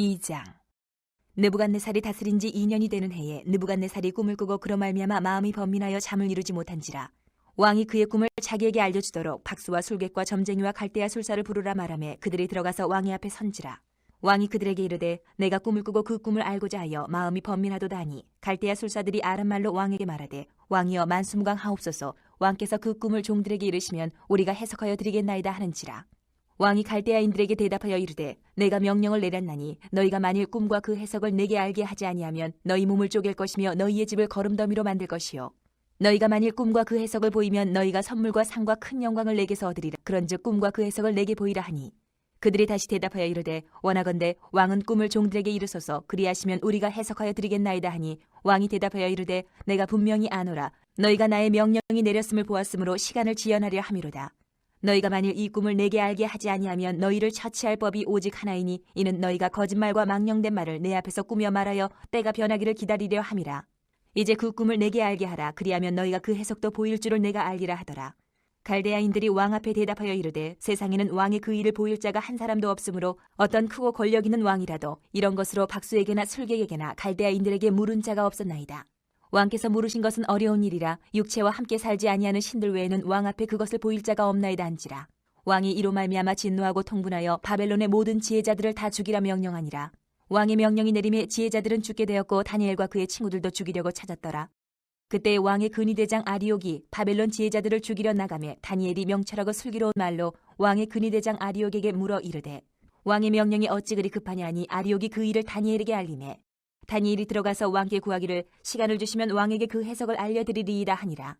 2장. 느부갓네살이 다스린 지 2년이 되는 해에 느부갓네살이 꿈을 꾸고 그로 말미암아 마음이 번민하여 잠을 이루지 못한지라 왕이 그의 꿈을 자기에게 알려주도록 박수와 술객과 점쟁이와 갈대아 술사를 부르라 말하며 그들이 들어가서 왕의 앞에 선지라. 왕이 그들에게 이르되 내가 꿈을 꾸고 그 꿈을 알고자 하여 마음이 번민하도다 하니 갈대아 술사들이 아람말로 왕에게 말하되 왕이여 만수무강 하옵소서. 왕께서 그 꿈을 종들에게 이르시면 우리가 해석하여 드리겠나이다 하는지라 왕이 갈대아인들에게 대답하여 이르되 내가 명령을 내렸나니 너희가 만일 꿈과 그 해석을 내게 알게 하지 아니하면 너희 몸을 쪼갤 것이며 너희의 집을 거름더미로 만들 것이요. 너희가 만일 꿈과 그 해석을 보이면 너희가 선물과 상과 큰 영광을 내게서 얻으리라. 그런즉 꿈과 그 해석을 내게 보이라 하니. 그들이 다시 대답하여 이르되 원하건대 왕은 꿈을 종들에게 이르소서. 그리하시면 우리가 해석하여 드리겠나이다 하니 왕이 대답하여 이르되 내가 분명히 아노라. 너희가 나의 명령이 내렸음을 보았으므로 시간을 지연하려 함이로다 너희가 만일 이 꿈을 내게 알게 하지 아니하면 너희를 처치할 법이 오직 하나이니 이는 너희가 거짓말과 망령된 말을 내 앞에서 꾸며 말하여 때가 변하기를 기다리려 함이라. 이제 그 꿈을 내게 알게 하라. 그리하면 너희가 그 해석도 보일 줄을 내가 알리라 하더라. 갈대아인들이 왕 앞에 대답하여 이르되 세상에는 왕의 그 일을 보일 자가 한 사람도 없으므로 어떤 크고 권력 있는 왕이라도 이런 것으로 박수에게나 술객에게나 갈대아인들에게 물은 자가 없었나이다. 왕께서 물으신 것은 어려운 일이라 육체와 함께 살지 아니하는 신들 외에는 왕 앞에 그것을 보일 자가 없나이다 한지라. 왕이 이로 말미암아 진노하고 통분하여 바벨론의 모든 지혜자들을 다 죽이라 명령하니라. 왕의 명령이 내림에 지혜자들은 죽게 되었고 다니엘과 그의 친구들도 죽이려고 찾았더라. 그때 왕의 근위대장 아리옥이 바벨론 지혜자들을 죽이려 나가며 다니엘이 명철하고 슬기로운 말로 왕의 근위대장 아리옥에게 물어 이르되 왕의 명령이 어찌 그리 급하냐 하니 아리옥이 그 일을 다니엘에게 알림해 다니엘이 들어가서 왕께 구하기를 시간을 주시면 왕에게 그 해석을 알려드리리이다 하니라.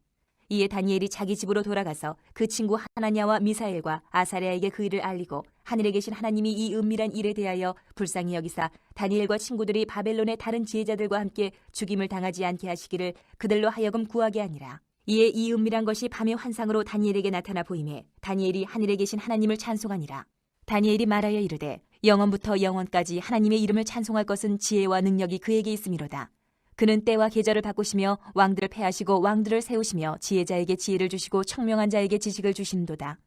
이에 다니엘이 자기 집으로 돌아가서 그 친구 하나냐와 미사엘과 아사랴에게 그 일을 알리고 하늘에 계신 하나님이 이 은밀한 일에 대하여 불쌍히 여기사 다니엘과 친구들이 바벨론의 다른 지혜자들과 함께 죽임을 당하지 않게 하시기를 그들로 하여금 구하게 하니라. 이에 이 은밀한 것이 밤의 환상으로 다니엘에게 나타나 보임에 다니엘이 하늘에 계신 하나님을 찬송하니라. 다니엘이 말하여 이르되 영원부터 영원까지 하나님의 이름을 찬송할 것은 지혜와 능력이 그에게 있음이로다. 그는 때와 계절을 바꾸시며 왕들을 패하시고 왕들을 세우시며 지혜자에게 지혜를 주시고 청명한 자에게 지식을 주시는도다.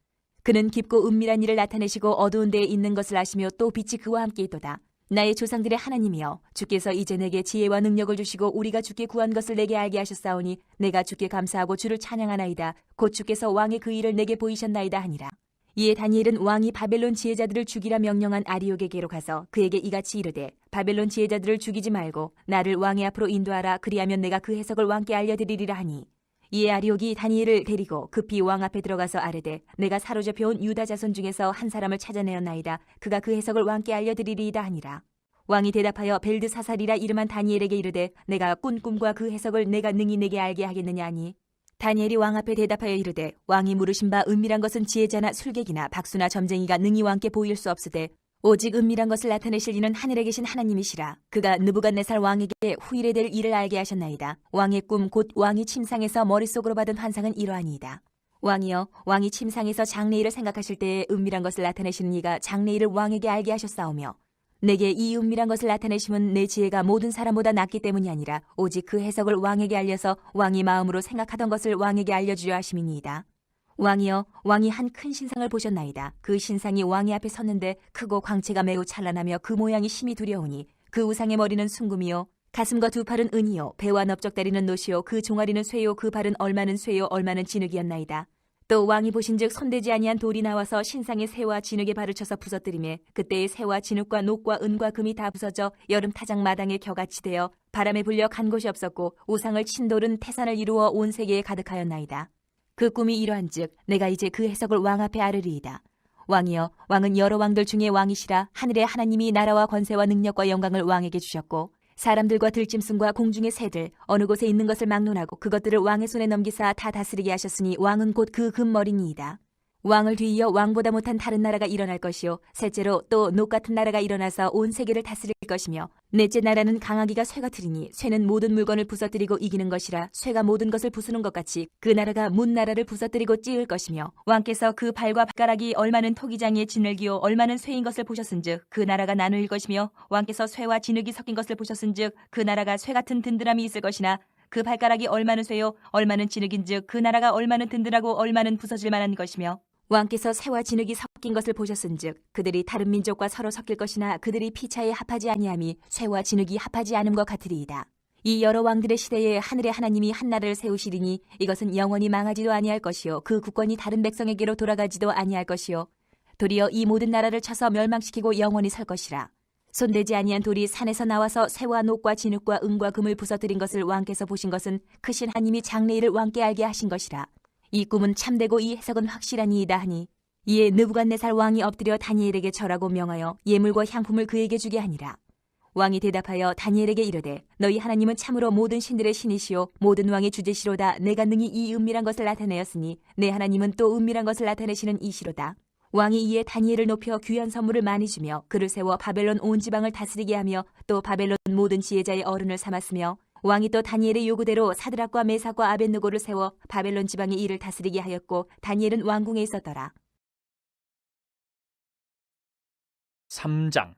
그는 깊고 은밀한 일을 나타내시고 어두운 데에 있는 것을 아시며 또 빛이 그와 함께 있도다. 나의 조상들의 하나님이여 주께서 이제 내게 지혜와 능력을 주시고 우리가 주께 구한 것을 내게 알게 하셨사오니 내가 주께 감사하고 주를 찬양하나이다. 곧 주께서 왕의 그 일을 내게 보이셨나이다 하니라. 이에 다니엘은 왕이 바벨론 지혜자들을 죽이라 명령한 아리옥에게로 가서 그에게 이같이 이르되 바벨론 지혜자들을 죽이지 말고 나를 왕의 앞으로 인도하라. 그리하면 내가 그 해석을 왕께 알려드리리라 하니. 이에 아리옥이 다니엘을 데리고 급히 왕 앞에 들어가서 아뢰되 내가 사로잡혀 온 유다 자손 중에서 한 사람을 찾아내었나이다. 그가 그 해석을 왕께 알려드리리이다 하니라. 왕이 대답하여 벨드사살이라 이름한 다니엘에게 이르되 내가 꾼 꿈과 그 해석을 내가 능히 내게 알게 하겠느냐 하니 다니엘이 왕 앞에 대답하여 이르되 왕이 물으신 바 은밀한 것은 지혜자나 술객이나 박수나 점쟁이가 능히 왕께 보일 수 없으되 오직 은밀한 것을 나타내실 이는 하늘에 계신 하나님이시라. 그가 느부갓네살 왕에게 후일에 될 일을 알게 하셨나이다. 왕의 꿈 곧 왕이 침상에서 머릿속으로 받은 환상은 이러하니이다. 왕이여 왕이 침상에서 장래일을 생각하실 때에 은밀한 것을 나타내시는 이가 장래일을 왕에게 알게 하셨사오며 내게 이 은밀한 것을 나타내심은 내 지혜가 모든 사람보다 낫기 때문이 아니라 오직 그 해석을 왕에게 알려서 왕이 마음으로 생각하던 것을 왕에게 알려주려 하심이니이다. 왕이여 왕이 한 큰 신상을 보셨나이다. 그 신상이 왕의 앞에 섰는데 크고 광채가 매우 찬란하며 그 모양이 심히 두려우니 그 우상의 머리는 순금이요 가슴과 두 팔은 은이요 배와 넓적다리는 노시요 그 종아리는 쇠요 그 발은 얼마는 쇠요 얼마는 진흙이었나이다. 또 왕이 보신즉 손대지 아니한 돌이 나와서 신상의 새와 진흙에 발을 쳐서 부서뜨리매 그때의 새와 진흙과 녹과 은과 금이 다 부서져 여름 타작 마당에 겨같이 되어 바람에 불려 간 곳이 없었고 우상을 친 돌은 태산을 이루어 온 세계에 가득하였나이다. 그 꿈이 이러한즉 내가 이제 그 해석을 왕 앞에 아르리이다. 왕이여 왕은 여러 왕들 중에 왕이시라 하늘의 하나님이 나라와 권세와 능력과 영광을 왕에게 주셨고 사람들과 들짐승과 공중의 새들 어느 곳에 있는 것을 막론하고 그것들을 왕의 손에 넘기사 다 다스리게 하셨으니 왕은 곧 그 금머리니이다. 왕을 뒤이어 왕보다 못한 다른 나라가 일어날 것이요. 셋째로 또 녹 같은 나라가 일어나서 온 세계를 다스릴 것이며 넷째 나라는 강하기가 쇠 같으리니 쇠는 모든 물건을 부서뜨리고 이기는 것이라 쇠가 모든 것을 부수는 것 같이 그 나라가 문 나라를 부서뜨리고 찌을 것이며 왕께서 그 발과 발가락이 얼마는 토기장의 진흙이요 얼마는 쇠인 것을 보셨은즉 그 나라가 나누일 것이며 왕께서 쇠와 진흙이 섞인 것을 보셨은즉 그 나라가 쇠 같은 든든함이 있을 것이나 그 발가락이 얼마는 쇠요 얼마는 진흙인즉 그 나라가 얼마는 든든하고 얼마는 부서질 만한 것이며 왕께서 새와 진흙이 섞인 것을 보셨은즉 그들이 다른 민족과 서로 섞일 것이나 그들이 피차에 합하지 아니함이 새와 진흙이 합하지 않음과 같으리이다. 이 여러 왕들의 시대에 하늘의 하나님이 한 나라를 세우시리니 이것은 영원히 망하지도 아니할 것이요 그 국권이 다른 백성에게로 돌아가지도 아니할 것이요 도리어 이 모든 나라를 쳐서 멸망시키고 영원히 설 것이라. 손대지 아니한 돌이 산에서 나와서 새와 녹과 진흙과 은과 금을 부서뜨린 것을 왕께서 보신 것은 크신 하나님이 장래일을 왕께 알게 하신 것이라. 이 꿈은 참되고 이 해석은 확실하니이다 하니 이에 느부갓네살 왕이 엎드려 다니엘에게 절하고 명하여 예물과 향품을 그에게 주게 하니라. 왕이 대답하여 다니엘에게 이르되 너희 하나님은 참으로 모든 신들의 신이시요 모든 왕의 주제시로다 내가 능히 이 은밀한 것을 나타내었으니 내 하나님은 또 은밀한 것을 나타내시는 이시로다. 왕이 이에 다니엘을 높여 귀한 선물을 많이 주며 그를 세워 바벨론 온 지방을 다스리게 하며 또 바벨론 모든 지혜자의 어른을 삼았으며 왕이 또 다니엘의 요구대로 사드락과 메삭과 아벤누고를 세워 바벨론 지방의 일을 다스리게 하였고 다니엘은 왕궁에 있었더라. 3장.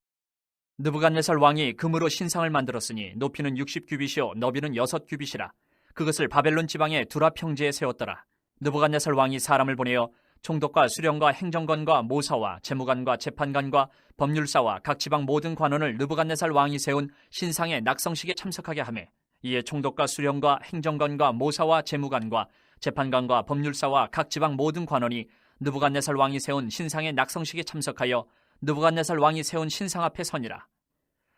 느부갓네살 왕이 금으로 신상을 만들었으니 높이는 60규빗이요 너비는 6규빗이라. 그것을 바벨론 지방의 두라 평지에 세웠더라. 느부갓네살 왕이 사람을 보내어 총독과 수령과 행정관과 모사와 재무관과 재판관과 법률사와 각 지방 모든 관원을 느부갓네살 왕이 세운 신상의 낙성식에 참석하게 하매 이에 총독과 수령과 행정관과 모사와 재무관과 재판관과 법률사와 각 지방 모든 관원이 느부갓네살 왕이 세운 신상의 낙성식에 참석하여 느부갓네살 왕이 세운 신상 앞에 서니라.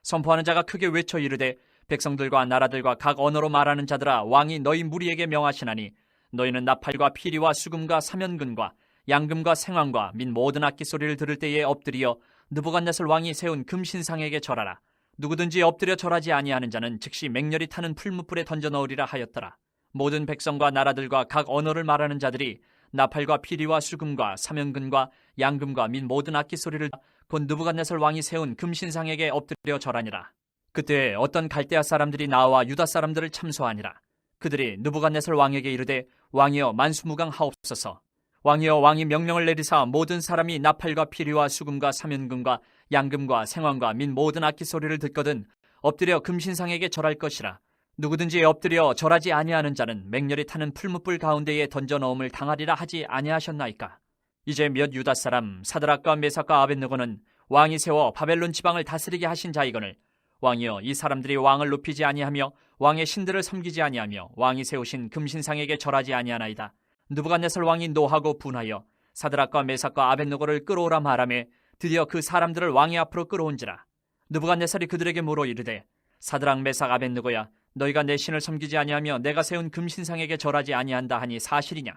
선포하는 자가 크게 외쳐 이르되 백성들과 나라들과 각 언어로 말하는 자들아 왕이 너희 무리에게 명하시나니 너희는 나팔과 피리와 수금과 사면근과 양금과 생황과 민 모든 악기 소리를 들을 때에 엎드리어 느부갓네살 왕이 세운 금신상에게 절하라. 누구든지 엎드려 절하지 아니하는 자는 즉시 맹렬히 타는 풀무불에 던져 넣으리라 하였더라. 모든 백성과 나라들과 각 언어를 말하는 자들이 나팔과 피리와 수금과 사면근과 양금과 민 모든 악기 소리를 곧 느부갓네살 왕이 세운 금신상에게 엎드려 절하니라. 그때 어떤 갈대아 사람들이 나와 유다 사람들을 참소하니라. 그들이 느부갓네살 왕에게 이르되 왕이여 만수무강 하옵소서. 왕이여 왕이 명령을 내리사 모든 사람이 나팔과 피리와 수금과 사면금과 양금과 생황과 민 모든 악기 소리를 듣거든 엎드려 금신상에게 절할 것이라. 누구든지 엎드려 절하지 아니하는 자는 맹렬히 타는 풀무불 가운데에 던져 넣음을 당하리라 하지 아니하셨나이까. 이제 몇 유다 사람 사드락과 메삭과 아벤느고는 왕이 세워 바벨론 지방을 다스리게 하신 자이거늘 왕이여 이 사람들이 왕을 높이지 아니하며 왕의 신들을 섬기지 아니하며 왕이 세우신 금신상에게 절하지 아니하나이다. 느부갓네살 왕이 노하고 분하여 사드락과 메삭과 아벤느고를 끌어오라 말하매 드디어 그 사람들을 왕의 앞으로 끌어온지라. 느부갓네살이 그들에게 물어 이르되 사드락 메삭 아벤느고야 너희가 내 신을 섬기지 아니하며 내가 세운 금신상에게 절하지 아니한다 하니 사실이냐?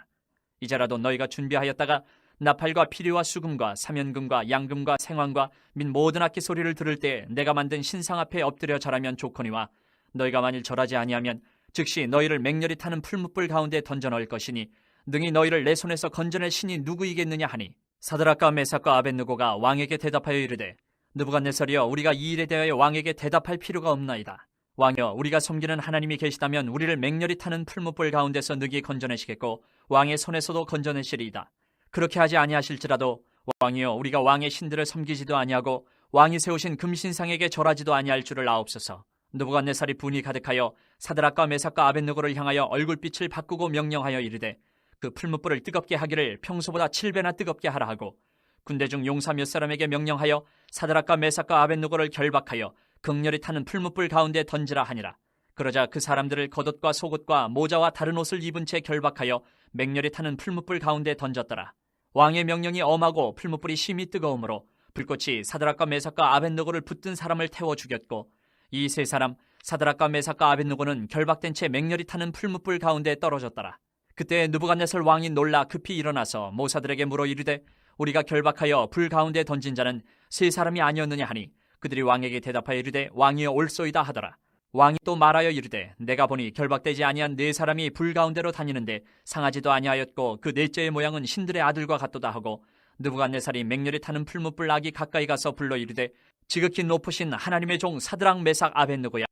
이제라도 너희가 준비하였다가 나팔과 피리와 수금과 사면금과 양금과 생황과 민 모든 악기 소리를 들을 때 내가 만든 신상 앞에 엎드려 절하면 좋거니와 너희가 만일 절하지 아니하면 즉시 너희를 맹렬히 타는 풀무불 가운데 던져 넣을 것이니 능히 너희를 내 손에서 건져낼 신이 누구이겠느냐 하니 사드락과 메삭과 아벤느고가 왕에게 대답하여 이르되 느부갓네살이여 우리가 이 일에 대하여 왕에게 대답할 필요가 없나이다 왕여 우리가 섬기는 하나님이 계시다면 우리를 맹렬히 타는 풀무불 가운데서 능히 건져내시겠고 왕의 손에서도 건져내시리이다 그렇게 하지 아니하실지라도 왕이여 우리가 왕의 신들을 섬기지도 아니하고 왕이 세우신 금신상에게 절하지도 아니할 줄을 아옵소서. 느부갓네살이 분이 가득하여 사드락과 메삭과 아벤느고를 향하여 얼굴빛을 바꾸고 명령하여 이르되 그 풀무불을 뜨겁게 하기를 평소보다 7배나 뜨겁게 하라 하고 군대 중 용사 몇 사람에게 명령하여 사드락과 메삭과 아벤느고를 결박하여 극렬히 타는 풀무불 가운데 던지라 하니라. 그러자 그 사람들을 겉옷과 속옷과 모자와 다른 옷을 입은 채 결박하여 맹렬히 타는 풀무불 가운데 던졌더라. 왕의 명령이 엄하고 풀무불이 심히 뜨거우므로 불꽃이 사드락과 메삭과 아벤느고를 붙든 사람을 태워 죽였고 이 세 사람 사드락과 메삭과 아벤느고는 결박된 채 맹렬히 타는 풀무불 가운데 떨어졌더라. 그때 느부갓네살 왕이 놀라 급히 일어나서 모사들에게 물어 이르되 우리가 결박하여 불 가운데 던진 자는 세 사람이 아니었느냐 하니 그들이 왕에게 대답하여 이르되 왕이여 올소이다 하더라. 왕이 또 말하여 이르되 내가 보니 결박되지 아니한 네 사람이 불 가운데로 다니는데 상하지도 아니하였고 그 넷째의 모양은 신들의 아들과 같도다 하고 느부갓네살이 맹렬히 타는 풀무불 악이 가까이 가서 불러 이르되 지극히 높으신 하나님의 종 사드락 메삭 아벤느고야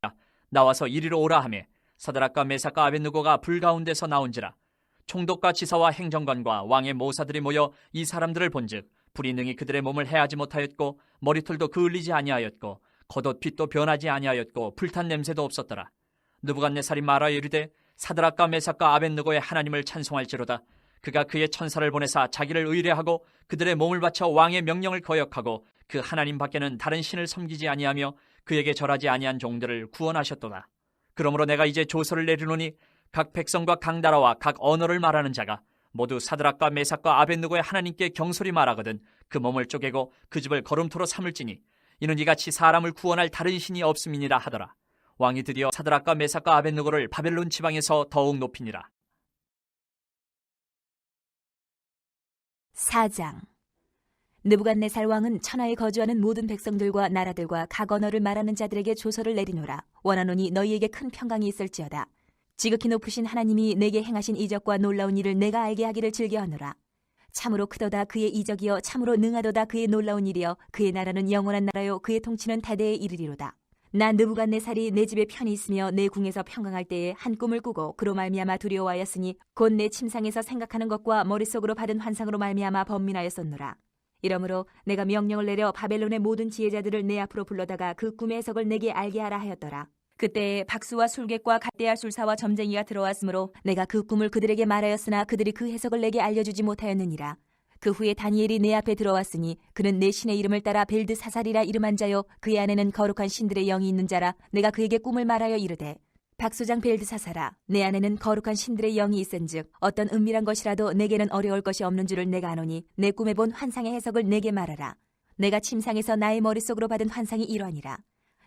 나와서 이리로 오라 하매 사드락과 메삭과 아벤느고가 불 가운데서 나온지라 총독과 지사와 행정관과 왕의 모사들이 모여 이 사람들을 본즉 불이 능히 그들의 몸을 해하지 못하였고 머리털도 그을리지 아니하였고 겉옷 빛도 변하지 아니하였고 불탄 냄새도 없었더라. 느부갓네살이 말하여 이르되 사드락과 메삭과 아벤느고의 하나님을 찬송할지로다. 그가 그의 천사를 보내사 자기를 의뢰하고 그들의 몸을 바쳐 왕의 명령을 거역하고 그 하나님 밖에는 다른 신을 섬기지 아니하며 그에게 절하지 아니한 종들을 구원하셨도다. 그러므로 내가 이제 조서를 내리노니 각 백성과 각 나라와 각 언어를 말하는 자가 모두 사드락과 메삭과 아벤누고의 하나님께 경솔히 말하거든 그 몸을 쪼개고 그 집을 걸음토로 삼을지니 이는 이같이 사람을 구원할 다른 신이 없음이니라 하더라. 왕이 드디어 사드락과 메삭과 아벤누고를 바벨론 지방에서 더욱 높이니라. 4장 느부갓네살 왕은 천하에 거주하는 모든 백성들과 나라들과 각 언어를 말하는 자들에게 조서를 내리노라 원하노니 너희에게 큰 평강이 있을지어다 지극히 높으신 하나님이 내게 행하신 이적과 놀라운 일을 내가 알게 하기를 즐겨하노라. 참으로 크도다 그의 이적이여 참으로 능하도다 그의 놀라운 일이여 그의 나라는 영원한 나라요 그의 통치는 대대에 이르리로다. 나 느부갓네살이 내 집에 편히 있으며 내 궁에서 평강할 때에 한 꿈을 꾸고 그로 말미암아 두려워하였으니 곧 내 침상에서 생각하는 것과 머릿속으로 받은 환상으로 말미암아 번민하였었노라. 이러므로 내가 명령을 내려 바벨론의 모든 지혜자들을 내 앞으로 불러다가 그 꿈의 해석을 내게 알게 하라 하였더라. 그때에 박수와 술객과 갈대아 술사와 점쟁이가 들어왔으므로 내가 그 꿈을 그들에게 말하였으나 그들이 그 해석을 내게 알려주지 못하였느니라. 그 후에 다니엘이 내 앞에 들어왔으니 그는 내 신의 이름을 따라 벨드 사살이라 이름한 자요. 그의 안에는 거룩한 신들의 영이 있는 자라 내가 그에게 꿈을 말하여 이르되 박소장 벨드 사사라 내 안에는 거룩한 신들의 영이 있은즉 어떤 은밀한 것이라도 내게는 어려울 것이 없는 줄을 내가 아노니 내 꿈에 본 환상의 해석을 내게 말하라. 내가 침상에서 나의 머릿속으로 받은 환상이 이러하니라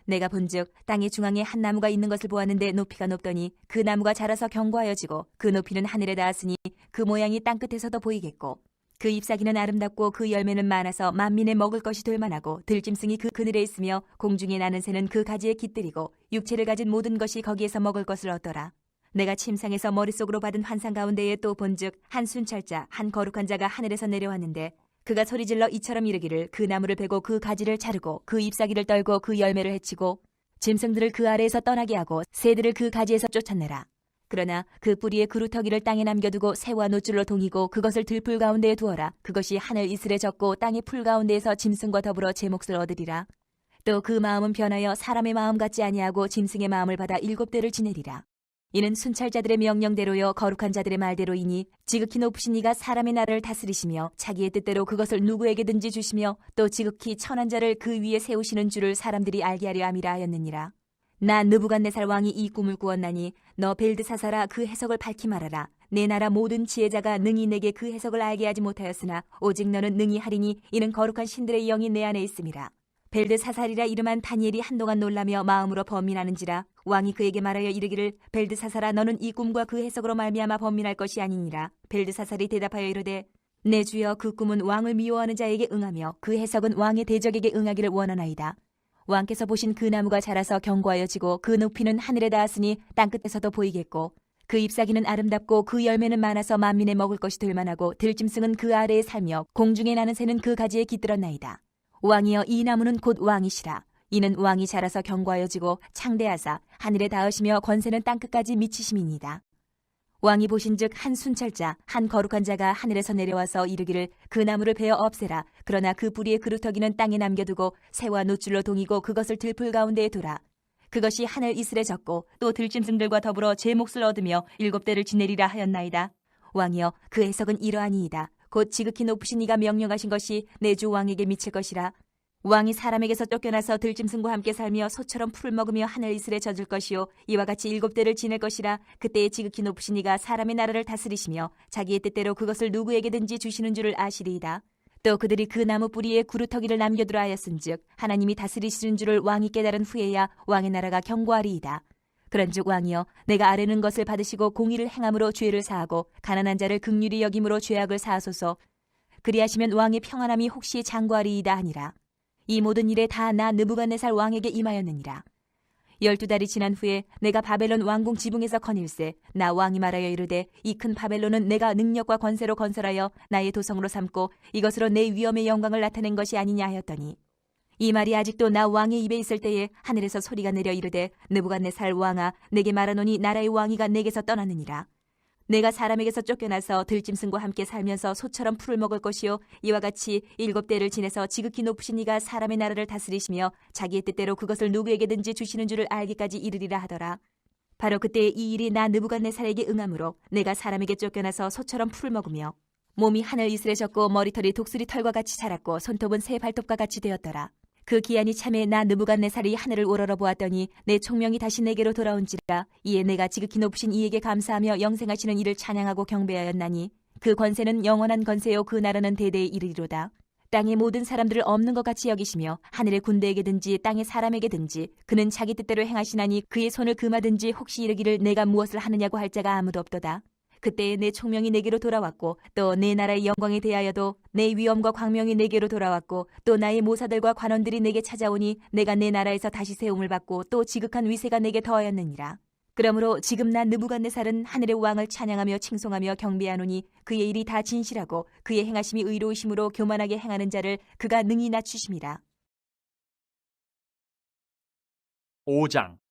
내가 본즉 땅의 중앙에 한 나무가 있는 것을 보았는데 높이가 높더니 그 나무가 자라서 견고하여지고 그 높이는 하늘에 닿았으니 그 모양이 땅 끝에서도 보이겠고 그 잎사귀는 아름답고 그 열매는 많아서 만민의 먹을 것이 될 만하고 들짐승이 그 그늘에 있으며 공중에 나는 새는 그 가지에 깃들이고 육체를 가진 모든 것이 거기에서 먹을 것을 얻더라. 내가 침상에서 머릿속으로 받은 환상 가운데에 또 본즉 한 순찰자 한 거룩한 자가 하늘에서 내려왔는데 그가 소리질러 이처럼 이르기를 그 나무를 베고 그 가지를 자르고 그 잎사귀를 떨고 그 열매를 해치고 짐승들을 그 아래에서 떠나게 하고 새들을 그 가지에서 쫓아내라. 그러나 그 뿌리의 그루터기를 땅에 남겨두고 새와 노줄로 동이고 그것을 들풀 가운데에 두어라. 그것이 하늘 이슬에 젖고 땅의 풀 가운데에서 짐승과 더불어 제 몫을 얻으리라. 또 그 마음은 변하여 사람의 마음 같지 아니하고 짐승의 마음을 받아 일곱 대를 지내리라. 이는 순찰자들의 명령대로요 거룩한 자들의 말대로이니 지극히 높으신 이가 사람의 나라를 다스리시며 자기의 뜻대로 그것을 누구에게든지 주시며 또 지극히 천한 자를 그 위에 세우시는 줄을 사람들이 알게 하려 함이라 하였느니라. 나 느부갓네살 왕이 이 꿈을 꾸었나니 너 벨드사사라 그 해석을 밝히 말하라. 내 나라 모든 지혜자가 능히 내게 그 해석을 알게 하지 못하였으나 오직 너는 능히 하리니 이는 거룩한 신들의 영이 내 안에 있음이라. 벨드사살이라 이름한 다니엘이 한동안 놀라며 마음으로 범민하는지라 왕이 그에게 말하여 이르기를 벨드사살아 너는 이 꿈과 그 해석으로 말미암아 범민할 것이 아니니라. 벨드사살이 대답하여 이르되 내 주여 그 꿈은 왕을 미워하는 자에게 응하며 그 해석은 왕의 대적에게 응하기를 원하나이다. 왕께서 보신 그 나무가 자라서 견고하여 지고 그 높이는 하늘에 닿았으니 땅끝에서도 보이겠고 그 잎사귀는 아름답고 그 열매는 많아서 만민의 먹을 것이 될 만하고 들짐승은 그 아래에 살며 공중에 나는 새는 그 가지에 깃들었나이다. 왕이여 이 나무는 곧 왕이시라. 이는 왕이 자라서 견고하여지고 창대하사 하늘에 닿으시며 권세는 땅끝까지 미치심이니이다. 왕이 보신즉 한 순찰자 한 거룩한 자가 하늘에서 내려와서 이르기를 그 나무를 베어 없애라 그러나 그 뿌리의 그루터기는 땅에 남겨두고 새와 노줄로 동이고 그것을 들풀 가운데에 두라 그것이 하늘 이슬에 젖고 또 들짐승들과 더불어 제 몫을 얻으며 일곱 대를 지내리라 하였나이다 왕이여 그 해석은 이러하니이다 곧 지극히 높으신 이가 명령하신 것이 내 주 왕에게 미칠 것이라 왕이 사람에게서 쫓겨나서 들짐승과 함께 살며 소처럼 풀을 먹으며 하늘 이슬에 젖을 것이요 이와 같이 일곱 대를 지낼 것이라 그때에 지극히 높으신 이가 사람의 나라를 다스리시며 자기의 뜻대로 그것을 누구에게든지 주시는 줄을 아시리이다. 또 그들이 그 나무 뿌리에 구루터기를 남겨두라 하였은즉 하나님이 다스리시는 줄을 왕이 깨달은 후에야 왕의 나라가 견고하리이다. 그런즉 왕이여 내가 아뢰는 것을 받으시고 공의를 행함으로 죄를 사하고 가난한 자를 극률이 여김으로 죄악을 사하소서 그리하시면 왕의 평안함이 혹시 장구하리이다 하니라. 이 모든 일에 다 나 느부갓네살 왕에게 임하였느니라. 열두 달이 지난 후에 내가 바벨론 왕궁 지붕에서 거닐세 나 왕이 말하여 이르되 이 큰 바벨론은 내가 능력과 권세로 건설하여 나의 도성으로 삼고 이것으로 내 위엄의 영광을 나타낸 것이 아니냐 하였더니 이 말이 아직도 나 왕의 입에 있을 때에 하늘에서 소리가 내려 이르되 느부갓네살 왕아 내게 말하노니 나라의 왕이가 내게서 떠나느니라 내가 사람에게서 쫓겨나서 들짐승과 함께 살면서 소처럼 풀을 먹을 것이요 이와 같이 일곱 대를 지내서 지극히 높으신 이가 사람의 나라를 다스리시며 자기의 뜻대로 그것을 누구에게든지 주시는 줄을 알기까지 이르리라 하더라 바로 그때 이 일이 나 느부갓네살에게 응함으로 내가 사람에게 쫓겨나서 소처럼 풀을 먹으며 몸이 하늘 이슬에 졌고 머리털이 독수리 털과 같이 자랐고 손톱은 새 발톱과 같이 되었더라. 그 기한이 참에 나 느부갓네살이 하늘을 우러러 보았더니 내 총명이 다시 내게로 돌아온지라 이에 내가 지극히 높으신 이에게 감사하며 영생하시는 이를 찬양하고 경배하였나니 그 권세는 영원한 권세요 그 나라는 대대에 이르리로다. 땅의 모든 사람들을 없는 것 같이 여기시며 하늘의 군대에게든지 땅의 사람에게든지 그는 자기 뜻대로 행하시나니 그의 손을 금하든지 혹시 이르기를 내가 무엇을 하느냐고 할 자가 아무도 없도다. 그때에 내 총명이 내게로 돌아왔고 또 내 나라의 영광에 대하여도 내 위엄과 광명이 내게로 돌아왔고 또 나의 모사들과 관원들이 내게 찾아오니 내가 내 나라에서 다시 세움을 받고 또 지극한 위세가 내게 더하였느니라. 그러므로 지금 나 느부갓네살은 하늘의 왕을 찬양하며 칭송하며 경배하노니 그의 일이 다 진실하고 그의 행하심이 의로우심으로 교만하게 행하는 자를 그가 능히 낮추심이라. 5장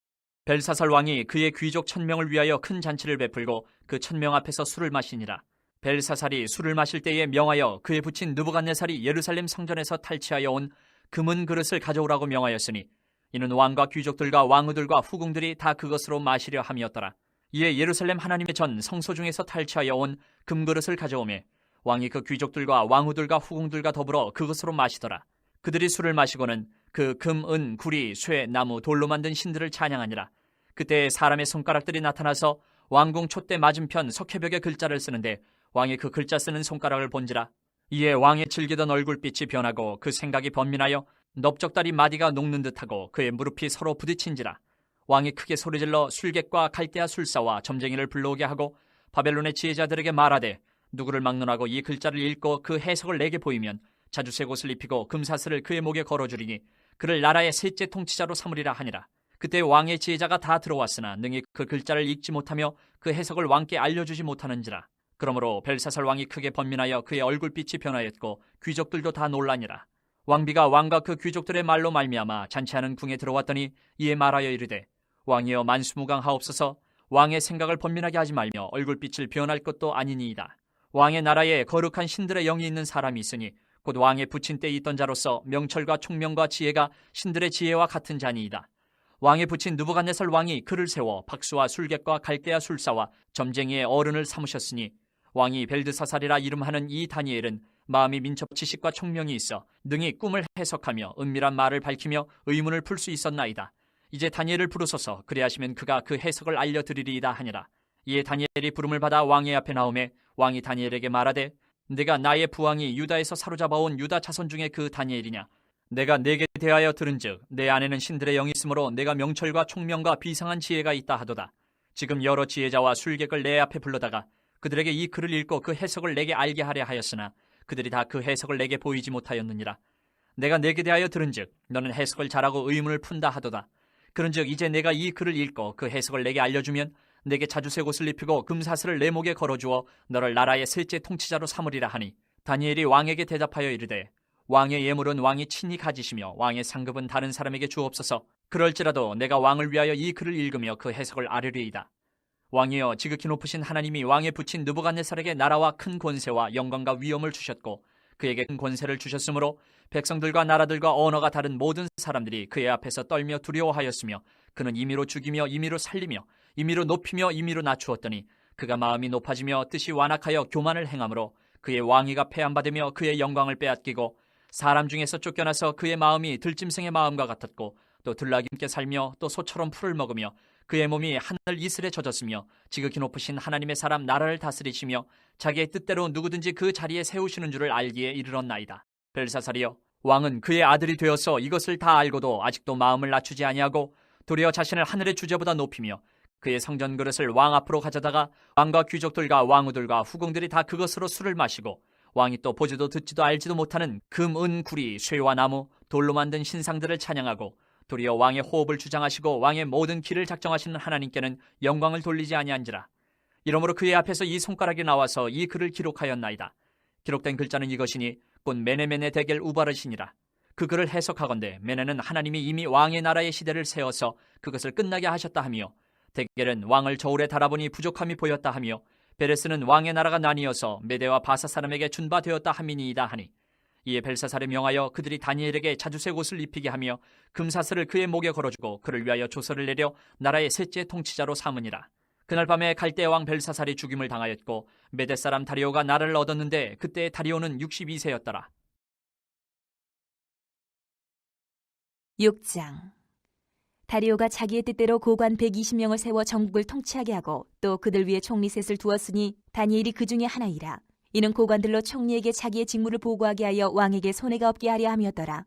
벨사살 왕이 그의 귀족 천명을 위하여 큰 잔치를 베풀고 그 천명 앞에서 술을 마시니라. 벨사살이 술을 마실 때에 명하여 그에 붙인 느부갓네살이 예루살렘 성전에서 탈취하여 온 금은 그릇을 가져오라고 명하였으니 이는 왕과 귀족들과 왕후들과 후궁들이 다 그것으로 마시려 함이었더라. 이에 예루살렘 하나님의 전 성소 중에서 탈취하여 온 금그릇을 가져오매 왕이 그 귀족들과 왕후들과 후궁들과 더불어 그것으로 마시더라. 그들이 술을 마시고는 그 금, 은, 구리, 쇠, 나무, 돌로 만든 신들을 찬양하니라. 그때 사람의 손가락들이 나타나서 왕궁 촛대 맞은편 석회벽에 글자를 쓰는데 왕이 그 글자 쓰는 손가락을 본지라. 이에 왕의 즐기던 얼굴빛이 변하고 그 생각이 번민하여 넓적다리 마디가 녹는 듯하고 그의 무릎이 서로 부딪힌지라. 왕이 크게 소리질러 술객과 갈대아 술사와 점쟁이를 불러오게 하고 바벨론의 지혜자들에게 말하되 누구를 막론하고 이 글자를 읽고 그 해석을 내게 보이면 자주색 옷을 입히고 금사슬을 그의 목에 걸어주리니 그를 나라의 셋째 통치자로 삼으리라 하니라. 그때 왕의 지혜자가 다 들어왔으나 능히 그 글자를 읽지 못하며 그 해석을 왕께 알려주지 못하는지라. 그러므로 벨사살 왕이 크게 번민하여 그의 얼굴빛이 변하였고 귀족들도 다 놀라니라. 왕비가 왕과 그 귀족들의 말로 말미암아 잔치하는 궁에 들어왔더니 이에 말하여 이르되 왕이여 만수무강하옵소서 왕의 생각을 번민하게 하지 말며 얼굴빛을 변할 것도 아니니이다. 왕의 나라에 거룩한 신들의 영이 있는 사람이 있으니 곧 왕의 붙인 때에 있던 자로서 명철과 총명과 지혜가 신들의 지혜와 같은 자니이다. 왕의 붙인 누부갓네살 왕이 그를 세워 박수와 술객과 갈대아 술사와 점쟁이의 어른을 삼으셨으니 왕이 벨드사살이라 이름하는 이 다니엘은 마음이 민첩 지식과 총명이 있어 능히 꿈을 해석하며 은밀한 말을 밝히며 의문을 풀 수 있었나이다. 이제 다니엘을 부르소서 그리하시면 그가 그 해석을 알려드리리이다 하니라. 이에 다니엘이 부름을 받아 왕의 앞에 나오매 왕이 다니엘에게 말하되 내가 나의 부왕이 유다에서 사로잡아온 유다 자손 중에 그 다니엘이냐 내가 내게 대하여 들은즉 내 안에는 신들의 영이 있으므로 내가 명철과 총명과 비상한 지혜가 있다 하도다. 지금 여러 지혜자와 술객을 내 앞에 불러다가 그들에게 이 글을 읽고 그 해석을 내게 알게 하려 하였으나 그들이 다 그 해석을 내게 보이지 못하였느니라. 내가 내게 대하여 들은즉 너는 해석을 잘하고 의문을 푼다 하도다. 그런즉 이제 내가 이 글을 읽고 그 해석을 내게 알려주면 내게 자주색 옷을 입히고 금사슬을 내 목에 걸어주어 너를 나라의 셋째 통치자로 삼으리라 하니 다니엘이 왕에게 대답하여 이르되 왕의 예물은 왕이 친히 가지시며 왕의 상급은 다른 사람에게 주옵소서. 그럴지라도 내가 왕을 위하여 이 글을 읽으며 그 해석을 아뢰리이다. 왕이여 지극히 높으신 하나님이 왕에 붙인 느부갓네살에게 나라와 큰 권세와 영광과 위엄을 주셨고 그에게 큰 권세를 주셨으므로 백성들과 나라들과 언어가 다른 모든 사람들이 그의 앞에서 떨며 두려워하였으며 그는 임의로 죽이며 임의로 살리며 임의로 높이며 임의로 낮추었더니 그가 마음이 높아지며 뜻이 완악하여 교만을 행함으로 그의 왕위가 폐한받으며 그의 영광을 빼앗기고 사람 중에서 쫓겨나서 그의 마음이 들짐승의 마음과 같았고 또 들락임께 살며 또 소처럼 풀을 먹으며 그의 몸이 하늘 이슬에 젖었으며 지극히 높으신 하나님의 사람 나라를 다스리시며 자기의 뜻대로 누구든지 그 자리에 세우시는 줄을 알기에 이르렀나이다. 벨사살이여 왕은 그의 아들이 되어서 이것을 다 알고도 아직도 마음을 낮추지 아니하고 도리어 자신을 하늘의 주제보다 높이며 그의 성전 그릇을 왕 앞으로 가져다가 왕과 귀족들과 왕후들과 후궁들이 다 그것으로 술을 마시고 왕이 또 보지도 듣지도 알지도 못하는 금, 은, 구리, 쇠와 나무, 돌로 만든 신상들을 찬양하고 도리어 왕의 호흡을 주장하시고 왕의 모든 길을 작정하시는 하나님께는 영광을 돌리지 아니한지라. 이러므로 그의 앞에서 이 손가락이 나와서 이 글을 기록하였나이다. 기록된 글자는 이것이니 곧 메네메네 대겔 우바르시니라. 그 글을 해석하건대 메네는 하나님이 이미 왕의 나라의 시대를 세워서 그것을 끝나게 하셨다 하며 대겔은 왕을 저울에 달아보니 부족함이 보였다 하며 베레스는 왕의 나라가 나뉘어서 메대와 바사 사람에게 준바되었다 함이니이다 하니 이에 벨사살에 명하여 그들이 다니엘에게 자주색 옷을 입히게 하며 금사슬을 그의 목에 걸어주고 그를 위하여 조서를 내려 나라의 셋째 통치자로 삼으니라. 그날 밤에 갈대 왕 벨사살이 죽임을 당하였고 메대 사람 다리오가 나라를 얻었는데 그때 다리오는 62세였더라. 6장 다리오가 자기의 뜻대로 고관 120명을 세워 전국을 통치하게 하고 또 그들 위에 총리 셋을 두었으니 다니엘이 그 중에 하나이라. 이는 고관들로 총리에게 자기의 직무를 보고하게 하여 왕에게 손해가 없게 하려 함이었더라.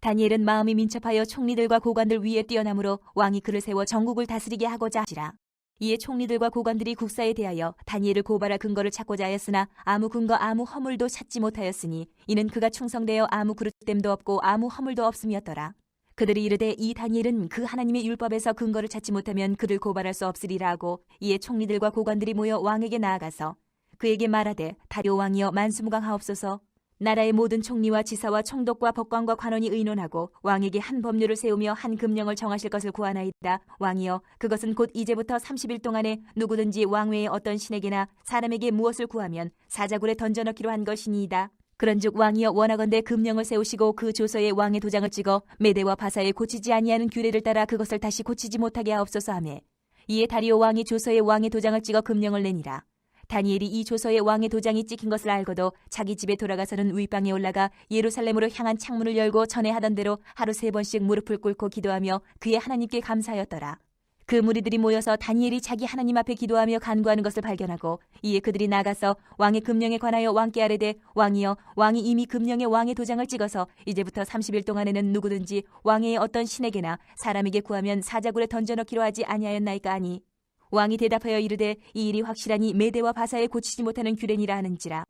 다니엘은 마음이 민첩하여 총리들과 고관들 위에 뛰어나므로 왕이 그를 세워 전국을 다스리게 하고자 하시라. 이에 총리들과 고관들이 국사에 대하여 다니엘을 고발할 근거를 찾고자 하였으나 아무 근거 아무 허물도 찾지 못하였으니 이는 그가 충성되어 아무 그릇됨도 없고 아무 허물도 없음이었더라. 그들이 이르되 이 다니엘은 그 하나님의 율법에서 근거를 찾지 못하면 그를 고발할 수 없으리라 하고 이에 총리들과 고관들이 모여 왕에게 나아가서 그에게 말하되 다리오 왕이여 만수무강하옵소서 나라의 모든 총리와 지사와 총독과 법관과 관원이 의논하고 왕에게 한 법률을 세우며 한 금령을 정하실 것을 구하나이다. 왕이여 그것은 곧 이제부터 30일 동안에 누구든지 왕 외에 어떤 신에게나 사람에게 무엇을 구하면 사자굴에 던져넣기로 한 것이니이다. 그런즉 왕이여 원하건대 금령을 세우시고 그 조서에 왕의 도장을 찍어 메대와 바사에 고치지 아니하는 규례를 따라 그것을 다시 고치지 못하게 하옵소서 하매 이에 다리오 왕이 조서에 왕의 도장을 찍어 금령을 내니라. 다니엘이 이 조서에 왕의 도장이 찍힌 것을 알고도 자기 집에 돌아가서는 윗방에 올라가 예루살렘으로 향한 창문을 열고 전에 하던 대로 하루 세 번씩 무릎을 꿇고 기도하며 그의 하나님께 감사하였더라. 그 무리들이 모여서 다니엘이 자기 하나님 앞에 기도하며 간구하는 것을 발견하고 이에 그들이 나가서 왕의 금령에 관하여 왕께 아뢰되 왕이여 왕이 이미 금령에 왕의 도장을 찍어서 이제부터 30일 동안에는 누구든지 왕의 어떤 신에게나 사람에게 구하면 사자굴에 던져넣기로 하지 아니하였나이까 하니 왕이 대답하여 이르되 이 일이 확실하니 메대와 바사에 고치지 못하는 규례니라 하는지라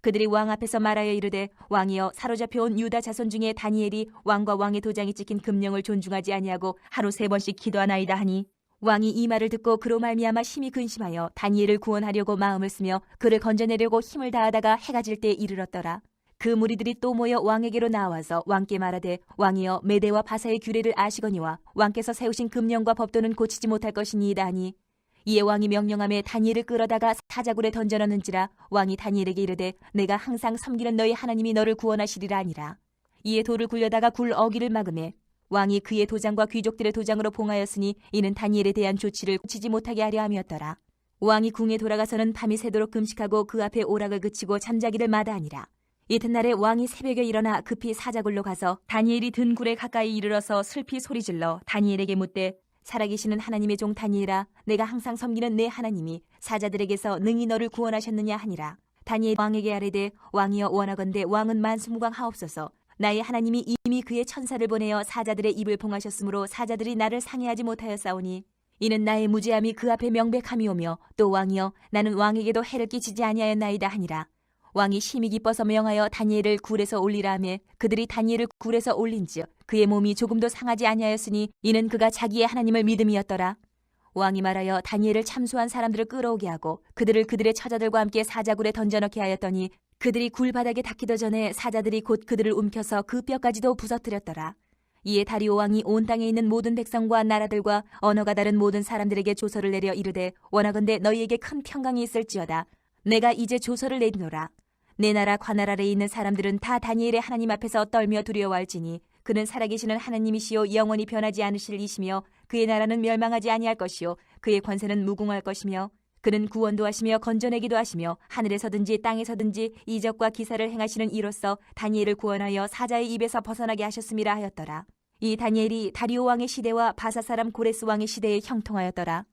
그들이 왕 앞에서 말하여 이르되 왕이여 사로잡혀 온 유다 자손 중에 다니엘이 왕과 왕의 도장이 찍힌 금령을 존중하지 아니하고 하루 세 번씩 기도하나이다 하니 왕이 이 말을 듣고 그로 말미암아 심히 근심하여 다니엘을 구원하려고 마음을 쓰며 그를 건져내려고 힘을 다하다가 해가 질 때에 이르렀더라. 그 무리들이 또 모여 왕에게로 나와서 왕께 말하되 왕이여 메대와 바사의 규례를 아시거니와 왕께서 세우신 금령과 법도는 고치지 못할 것이니이다 하니 이에 왕이 명령함에 다니엘을 끌어다가 사자굴에 던져넣는지라 왕이 다니엘에게 이르되 내가 항상 섬기는 너희 하나님이 너를 구원하시리라 하니라. 이에 돌을 굴려다가 굴 어기를 막음에 왕이 그의 도장과 귀족들의 도장으로 봉하였으니 이는 다니엘에 대한 조치를 고치지 못하게 하려 함이었더라. 왕이 궁에 돌아가서는 밤이 새도록 금식하고 그 앞에 오락을 그치고 잠자기를 마다하니라. 이튿날에 왕이 새벽에 일어나 급히 사자굴로 가서 다니엘이 든 굴에 가까이 이르러서 슬피 소리질러 다니엘에게 묻되 살아계시는 하나님의 종 다니엘아 내가 항상 섬기는 내 하나님이 사자들에게서 능히 너를 구원하셨느냐 하니라. 다니엘 왕에게 아뢰되 왕이여 원하건대 왕은 만수무강 하옵소서. 나의 하나님이 이미 그의 천사를 보내어 사자들의 입을 봉하셨으므로 사자들이 나를 상해하지 못하였사오니 이는 나의 무죄함이 그 앞에 명백함이오며 또 왕이여 나는 왕에게도 해를 끼치지 아니하였나이다 하니라. 왕이 심히 기뻐서 명하여 다니엘을 굴에서 올리라 하며 그들이 다니엘을 굴에서 올린즉 그의 몸이 조금도 상하지 아니하였으니 이는 그가 자기의 하나님을 믿음이었더라. 왕이 말하여 다니엘을 참수한 사람들을 끌어오게 하고 그들을 그들의 처자들과 함께 사자굴에 던져넣게 하였더니 그들이 굴 바닥에 닿기도 전에 사자들이 곧 그들을 움켜서 그 뼈까지도 부서뜨렸더라. 이에 다리오 왕이 온 땅에 있는 모든 백성과 나라들과 언어가 다른 모든 사람들에게 조서를 내려 이르되 원하건대 너희에게 큰 평강이 있을지어다. 내가 이제 조서를 내리노라. 내 나라 관할 아래에 있는 사람들은 다 다니엘의 하나님 앞에서 떨며 두려워할지니 그는 살아계시는 하나님이시요 영원히 변하지 않으실 이시며 그의 나라는 멸망하지 아니할 것이요 그의 권세는 무궁할 것이며 그는 구원도 하시며 건져내기도 하시며 하늘에서든지 땅에서든지 이적과 기사를 행하시는 이로써 다니엘을 구원하여 사자의 입에서 벗어나게 하셨음이라 하였더라. 이 다니엘이 다리오 왕의 시대와 바사 사람 고레스 왕의 시대에 형통하였더라.